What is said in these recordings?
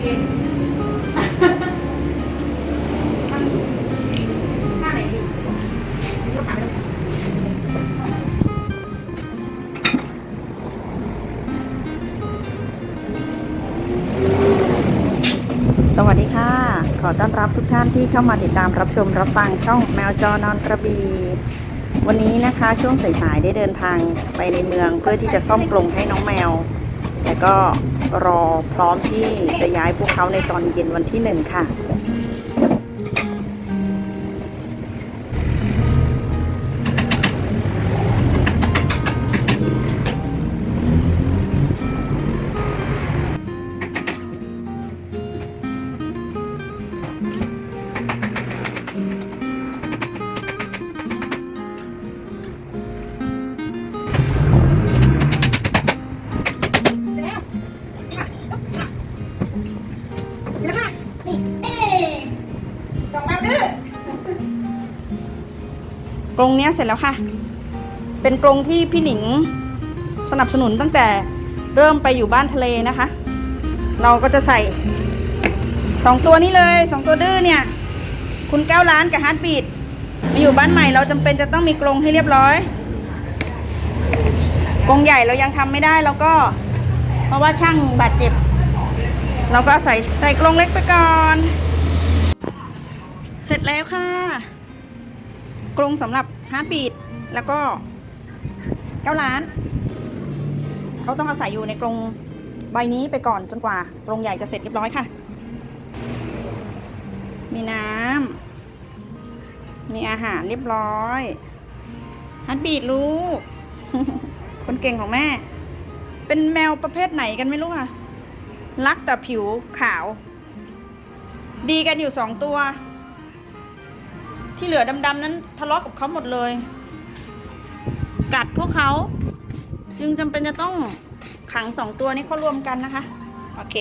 เคข้างไหนดีก็ผ่าไปแล้วสวัสดีค่ะ ขอต้อนรับทุกท่านที่เข้ามาติดตามรับชมรับฟังช่องแมวจอนอนกระบี วันนี้นะคะช่วงสายๆได้เดินทางไปในเมืองเพื่อที่จะซ่อมกรงให้น้องแมว แต่ก็รอพร้อมที่จะย้ายพวกเขาในตอนเย็นวันที่หนึ่งค่ะ รงเนี้ยเสร็จแล้วค่ะ เป็นกรงที่พี่หนิงสนับสนุนตั้งแต่เริ่มไปอยู่บ้านทะเลนะคะ เราก็จะใส่สองตัวนี้เลยสองตัวดื้อเนี่ย คุณเก้าล้านกับฮาร์ดบีดมาอยู่บ้านใหม่เราจำเป็นจะต้องมีกรงให้เรียบร้อยกรงใหญ่เรายังทำไม่ได้แล้วก็ เพราะว่าช่างบาดเจ็บ เราก็ใส่ใส่กรงเล็กไปก่อน เสร็จแล้วค่ะ กรงสำหรับฮาร์ดบีดแล้วก็เก้าล้าน เขาต้องอาศัยอยู่ในกรงใบนี้ไปก่อนจนกว่ากรงใหญ่จะเสร็จเรียบร้อยค่ะ มีน้ำมีอาหารเรียบร้อยฮาร์ดบีดลูก คนเก่งของแม่ เป็นแมวประเภทไหนกันไม่รู้ค่ะ รักแต่ผิวขาว ดีกันอยู่สองตัว ที่เหลือดำๆนั้นทะเลาะกับเขาหมดเลย กัดพวกเขา จึงจำเป็นจะต้องขังสองตัวนี้เขารวมกันนะคะ โอเค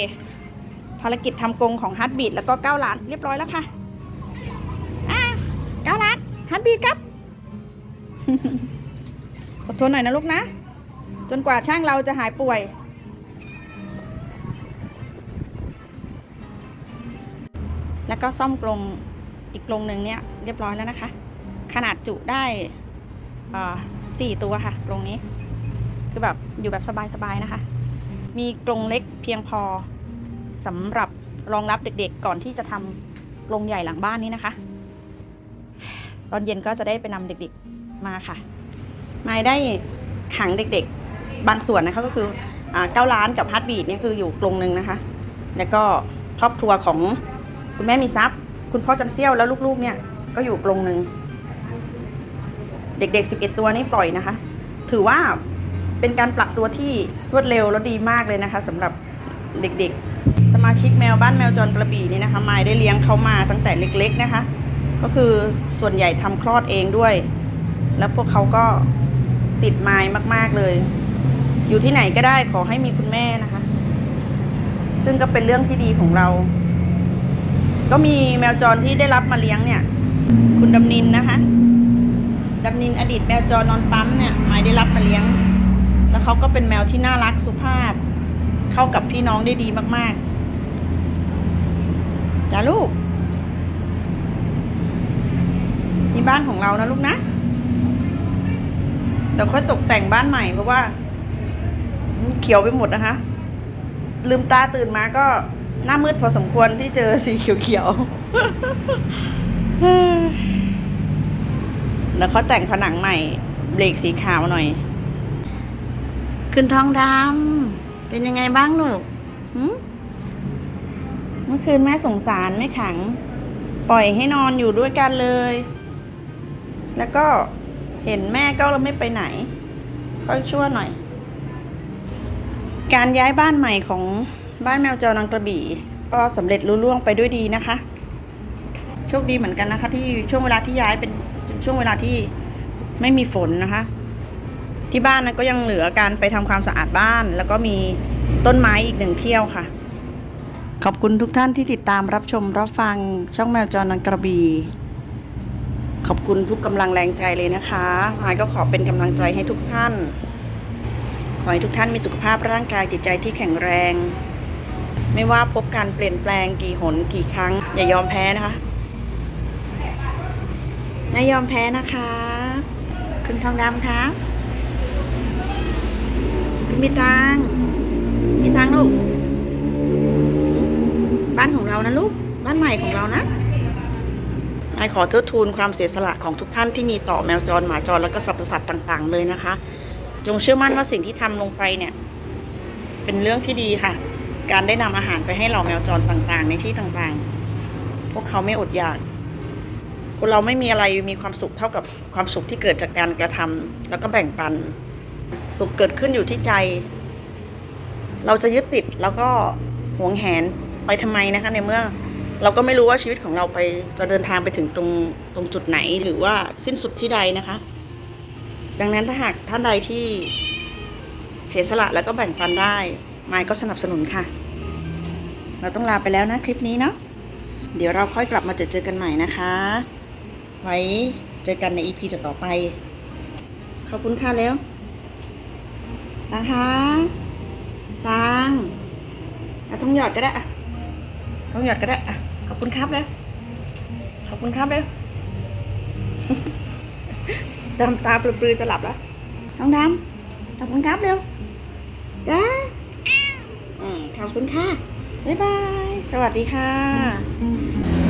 ภารกิจทำกรงของฮาร์ดบีดแล้วก็เก้าล้านเรียบร้อยแล้วค่ะอะเก้าล้านฮาร์ดบีดครับอดทนหน่อยนะลูกนะ จนกว่าช่างเราจะหายป่วยแล้วก็ซ่อมกรง อีกกรงหนึ่งเนี่ยเรียบร้อยแล้วนะคะ ขนาดจุได้สี่ตัวค่ะกรงนี้ คือแบบอยู่แบบสบายๆนะคะ มีกรงเล็กเพียงพอสำหรับรองรับเด็กๆ ก่อนที่จะทำกรงใหญ่หลังบ้านนี้นะคะ ตอนเย็นก็จะได้ไปนำเด็กๆมาค่ะมายได้ขังเด็กๆ บางส่วนนะคะก็คือเก้าล้านกับฮาร์ดบีดเนี่ยคืออยู่กรงหนึ่งนะคะ แล้วก็ครอบครัวของคุณแม่มีทรัพย์ คุณพ่อจันเซี่ยวแล้วลูกๆเนี่ยก็อยู่กรงหนึ่งเด็กๆ 11 ตัวนี่ปล่อยนะคะ ถือว่าเป็นการปรับตัวที่รวดเร็วและดีมากเลยนะคะสำหรับเด็กๆ สมาชิกแมวบ้านแมวจรกระบี่นี่นะคะมายได้เลี้ยงเขามาตั้งแต่เล็กๆนะคะ ก็คือส่วนใหญ่ทำคลอดเองด้วย แล้วพวกเขาก็ติดไม้มากๆเลย อยู่ที่ไหนก็ได้ขอให้มีคุณแม่นะคะ ซึ่งก็เป็นเรื่องที่ดีของเรา ก็มีแมวจรที่ได้รับมาเลี้ยงเนี่ย คุณดำนินนะคะดำนินอดีตแมวจรนอนปั๊มเนี่ยหมายได้รับมาเลี้ยง แล้วเขาก็เป็นแมวที่น่ารักสุภาพ เข้ากับพี่น้องได้ดีมากๆจ้าลูกนี่บ้านของเรานะลูกนะเดี๋ยวค่อยตกแต่งบ้านใหม่เพราะว่าเขียวไปหมดนะคะ ลืมตาตื่นมาก็ หน้ามืดพอสมควรที่เจอสีเขียวๆแล้วเขาแต่งผนังใหม่เบรกสีขาวหน่อย ขึ้นทองดำเป็นยังไงบ้างลูกหึเมื่อคืนแม่สงสารไม่ขัง ปล่อยให้นอนอยู่ด้วยกันเลย แล้วก็เห็นแม่ก็เราไม่ไปไหน ก็ชั่วหน่อย การย้ายบ้านใหม่ของ บ้านแมวจรนังกระบี่ก็สำเร็จลุล่วงไปด้วยดีนะคะ โชคดีเหมือนกันนะคะ ที่ช่วงเวลาที่ย้ายเป็นช่วงเวลาที่ไม่มีฝนนะคะ ที่บ้านนะก็ยังเหลือการไปทำความสะอาดบ้าน แล้วก็มีต้นไม้อีกหนึ่งเที่ยวค่ะ ขอบคุณทุกท่านที่ติดตามรับชมรับฟังช่องแมวจรนังกระบีขอบคุณทุกกำลังแรงใจเลยนะคะมายก็ขอเป็นกำลังใจให้ทุกท่าน ขอให้ทุกท่านมีสุขภาพร่างกายจิตใจที่แข็งแรง ไม่ว่าพบการเปลี่ยนแปลงกี่หนกี่ครั้ง อย่ายอมแพ้นะคะอย่ายอมแพ้นะคะคุณทองดำครับคุณมีตังมีตังลูก บ้านของเรานะลูก บ้านใหม่ของเรานะนายขอเทิดทูนความเสียสละของทุกท่านที่มีต่อแมวจรหมาจรแล้วก็สรรพสัตว์ต่าง ๆ เลยนะคะ จงเชื่อมั่นว่าสิ่งที่ทำลงไปเนี่ย เป็นเรื่องที่ดีค่ะ การได้นำอาหารไปให้เหล่าแมวจรต่างๆ ในที่ต่างๆ พวกเขาไม่อดอยาก คนเราไม่มีอะไรมีความสุขเท่ากับความสุขที่เกิดจากการกระทำแล้วก็แบ่งปัน สุขเกิดขึ้นอยู่ที่ใจ เราจะยึดติดแล้วก็หวงแหนไปทำไมนะคะในเมื่อเราก็ไม่รู้ว่าชีวิตของเราไปจะเดินทางไปถึงตรงตรงจุดไหนหรือว่าสิ้นสุดที่ใดนะคะ ดังนั้นถ้าหากท่านใดที่เสียสละแล้วก็แบ่งปันได้ มายก็สนับสนุนค่ะ เราต้องลาไปแล้วนะคลิปนี้เนาะเดี๋ยวเราค่อยกลับมาเจอเจอกันใหม่นะคะ ไว้เจอกันในอีพีต่อๆไป ขอบคุณค่ะแล้วตังคะตังอะต้องหยอดก็ได้อะต้องหยอดก็ได้อะขอบคุณครับแล้วขอบคุณครับแล้วดำตาปลือๆจะหลับแล้วน้องดำขอบคุณครับเร็วจ้า ขอบคุณค่ะ บ๊ายบาย สวัสดีค่ะ